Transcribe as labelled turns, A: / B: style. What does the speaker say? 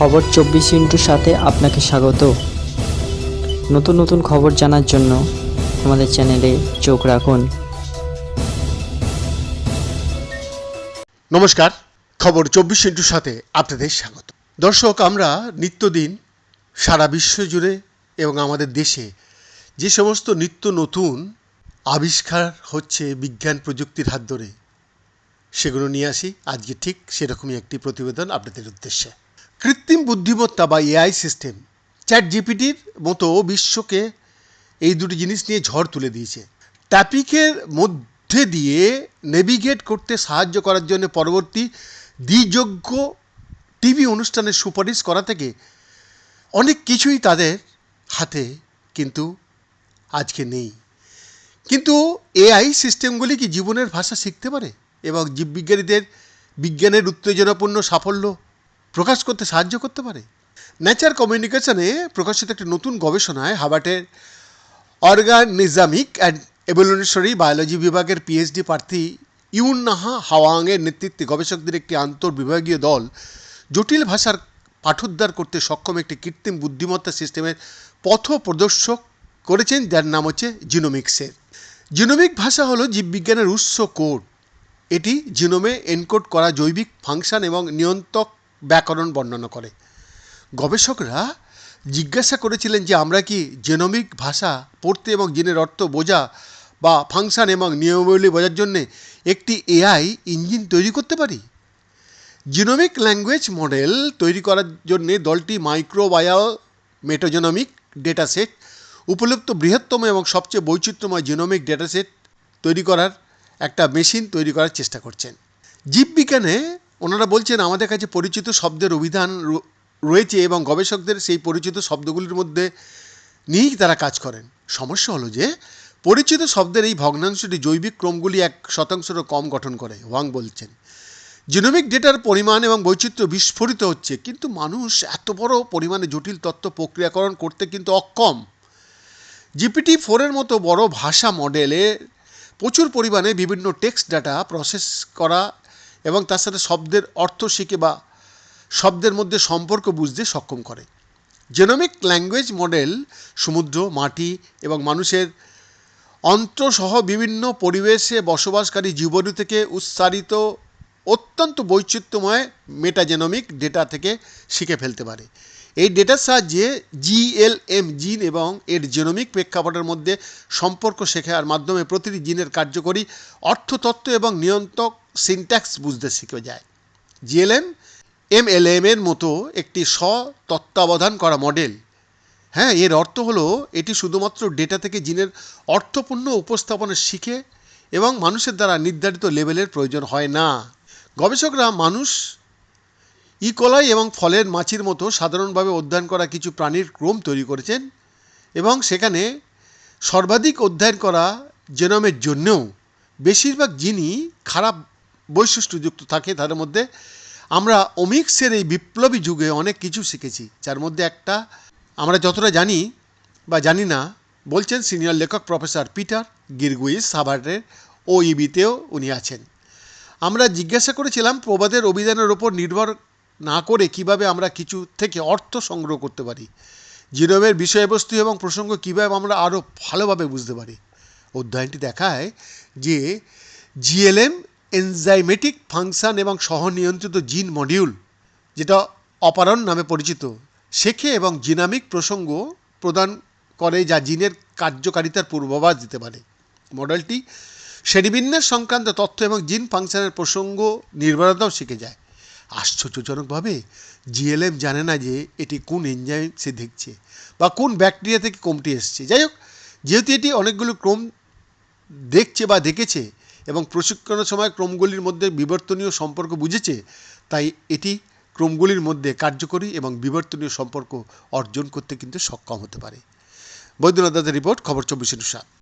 A: খবর চব্বিশ ইন্টুর সাথে আপনাকে স্বাগত। নতুন নতুন খবর জানার জন্য আমাদের চ্যানেলে চোখ রাখুন।
B: নমস্কার, খবর চব্বিশ ইন্টুর সাথে আপনাদের স্বাগত। দর্শক, আমরা নিত্যদিন সারা বিশ্ব জুড়ে এবং আমাদের দেশে যে সমস্ত নিত্য নতুন আবিষ্কার হচ্ছে বিজ্ঞান প্রযুক্তির হাত ধরে, সেগুলো নিয়ে আসি। আজকে ঠিক সেরকমই একটি প্রতিবেদন আপনাদের উদ্দেশ্যে। কৃত্রিম বুদ্ধিমত্তা বা এআই সিস্টেম চ্যাট জিপিটির মতো বিশ্বকে এই দুটি জিনিস নিয়ে ঝড় তুলে দিয়েছে। ট্যাপিকের মধ্যে দিয়ে নেভিগেট করতে সাহায্য করার জন্য পরবর্তী দ্বিযোগ্য টিভি অনুষ্ঠানের সুপারিশ করা থেকে অনেক কিছুই তাদের হাতে কিন্তু আজকে নেই। কিন্তু এআই সিস্টেমগুলি কি জীবনের ভাষা শিখতে পারে এবং জীববিজ্ঞানীদের বিজ্ঞানের উত্তেজনাপূর্ণ সাফল্য প্রকাশ করতে সাহায্য করতে পারে? নেচার কমিউনিকেশনে প্রকাশিত একটি নতুন গবেষণায় হাবার্টের অর্গানিজামিক অ্যান্ড এভলিউশনারি বায়োলজি বিভাগের পিএইচডি প্রার্থী ইউনাহা হাওয়াংয়ের নেতৃত্বে গবেষকদের একটি আন্তর্বিভাগীয় দল জটিল ভাষার পাঠোদ্ধার করতে সক্ষম একটি কৃত্রিম বুদ্ধিমত্তা সিস্টেমের পথ প্রদর্শক করেছেন, যার নাম হচ্ছে জিনোমিক্সের জিনোমিক ভাষা হলো জীববিজ্ঞানের উৎস কোড। এটি জিনোমে এনকোড করা জৈবিক ফাংশন এবং নিয়ন্ত্রক ব্যাকরণ বর্ণনা করে। গবেষকরা জিজ্ঞাসা করেছিলেন যে আমরা কি জেনোমিক ভাষা পড়তে এবং জিনের অর্থ বোঝা বা ফাংশন এবং নিয়মাবলী বোঝার জন্যে একটি এআই ইঞ্জিন তৈরি করতে পারি? জিনোমিক ল্যাঙ্গুয়েজ মডেল তৈরি করার জন্য দলটি মাইক্রোবায়াল মেটোজেনোমিক ডেটাসেট উপলব্ধ বৃহত্তম এবং সবচেয়ে বৈচিত্র্যময় জিনোমিক ডেটাসেট তৈরি করার একটা মেশিন তৈরি করার চেষ্টা করছেন। জীববিজ্ঞানে ওনারা বলছেন, আমাদের কাছে পরিচিত শব্দের অভিধান রয়েছে এবং গবেষকদের সেই পরিচিত শব্দগুলির মধ্যে নিয়েই তারা কাজ করেন। সমস্যা হলো যে, পরিচিত শব্দের এই ভগ্নাংশটি জৈবিক ক্রমগুলি এক শতাংশেরও কম গঠন করে ওয়াং বলছেন। জিনোমিক ডেটার পরিমাণ এবং বৈচিত্র্য বিস্ফোরিত হচ্ছে, কিন্তু মানুষ এত বড় পরিমাণে জটিল তথ্য প্রক্রিয়াকরণ করতে কিন্তু অক্ষম। জিপিটি ফোরের মতো বড় ভাষা মডেলে প্রচুর পরিমাণে বিভিন্ন টেক্সট ডাটা প্রসেস করা এবং তার সাথে শব্দের অর্থ শিখে বা শব্দের মধ্যে সম্পর্ক বুঝতে সক্ষম করে। জেনোমিক ল্যাঙ্গুয়েজ মডেল সমুদ্র, মাটি এবং মানুষের অন্ত্রসহ বিভিন্ন পরিবেশে বসবাসকারী জীবনী থেকে উচ্চারিত অত্যন্ত বৈচিত্র্যময় মেটাজেনোমিক ডেটা থেকে শিখে ফেলতে পারে। এই ডেটার সাহায্যে জিএলএম জিন এবং এর জেনোমিক প্রেক্ষাপটের মধ্যে সম্পর্ক শেখার মাধ্যমে প্রতিটি জিনের কার্যকরী অর্থতত্ত্ব এবং নিয়ন্ত্রক সিনট্যাক্স বুঝতে শিখে যায়। জিএলএম এমএলএম এর মতো একটি স্ব-তত্ত্বাবধান করা মডেল হ্যাঁ এর অর্থ হলো এটি শুধুমাত্র ডেটা থেকে জিনের অর্থপূর্ণ উপস্থাপনা শিখে এবং মানুষের দ্বারা নির্ধারিত লেভেলের প্রয়োজন হয় না। গবেষকরা মানুষ ইকোলাই এবং ফলের মাছির মতো সাধারণভাবে অধ্যয়ন করা কিছু প্রাণীর ক্রম তৈরি করেছেন এবং সেখানে সর্বাধিক অধ্যয়ন করা জেনমের জন্যও বেশিরভাগ জিনই খারাপ বৈশিষ্ট্যযুক্ত থাকে, তার মধ্যে আমরা ওমিক্সের এই বিপ্লবী যুগে অনেক কিছু শিখেছি, যার মধ্যে একটা আমরা যতটা জানি বা জানি না, বলছেন সিনিয়র লেখক প্রফেসর পিটার গিরগুইস হাভার্ডের ও ইবিতেও উনি আছেন। আমরা জিজ্ঞাসা করেছিলাম, প্রবাদের অভিধানের ওপর নির্ভর না করে কীভাবে আমরা কিছু থেকে অর্থ সংগ্রহ করতে পারি, জিনোমের বিষয়বস্তু এবং প্রসঙ্গ কীভাবে আমরা আরও ভালোভাবে বুঝতে পারি। অধ্যয়নটি দেখায় যে জিএলএম এনজাইমেটিক ফাংশন এবং সহনিয়ন্ত্রিত জিন মডিউল যেটা অপারণ নামে পরিচিত, শেখে এবং জিনামিক প্রসঙ্গ প্রদান করে যা জিনের কার্যকারিতার পূর্বাভাস দিতে পারে। মডেলটি শ্রেণীবিন্যাস সংক্রান্ত তথ্য এবং জিন ফাংশনের প্রসঙ্গ নির্ভরতাও শিখে যায়। আশ্চর্যজনকভাবে জিএলএম জানে না যে এটি কোন এনজাইম সে দেখছে বা কোন ব্যাকটেরিয়া থেকে কমটি এসছে। যাই হোক, যেহেতু এটি অনেকগুলো ক্রম দেখছে বা দেখেছে এবং প্রশিক্ষণের সময় ক্রমগুলির মধ্যে বিবর্তনীয় সম্পর্ক বুঝেছে, তাই এটি ক্রমগুলির মধ্যে কার্যকরী এবং বিবর্তনীয় সম্পর্ক অর্জন করতে কিন্তু সক্ষম হতে পারে। বৈদ্যনাথ দাদের রিপোর্ট, খবর চব্বিশ সাত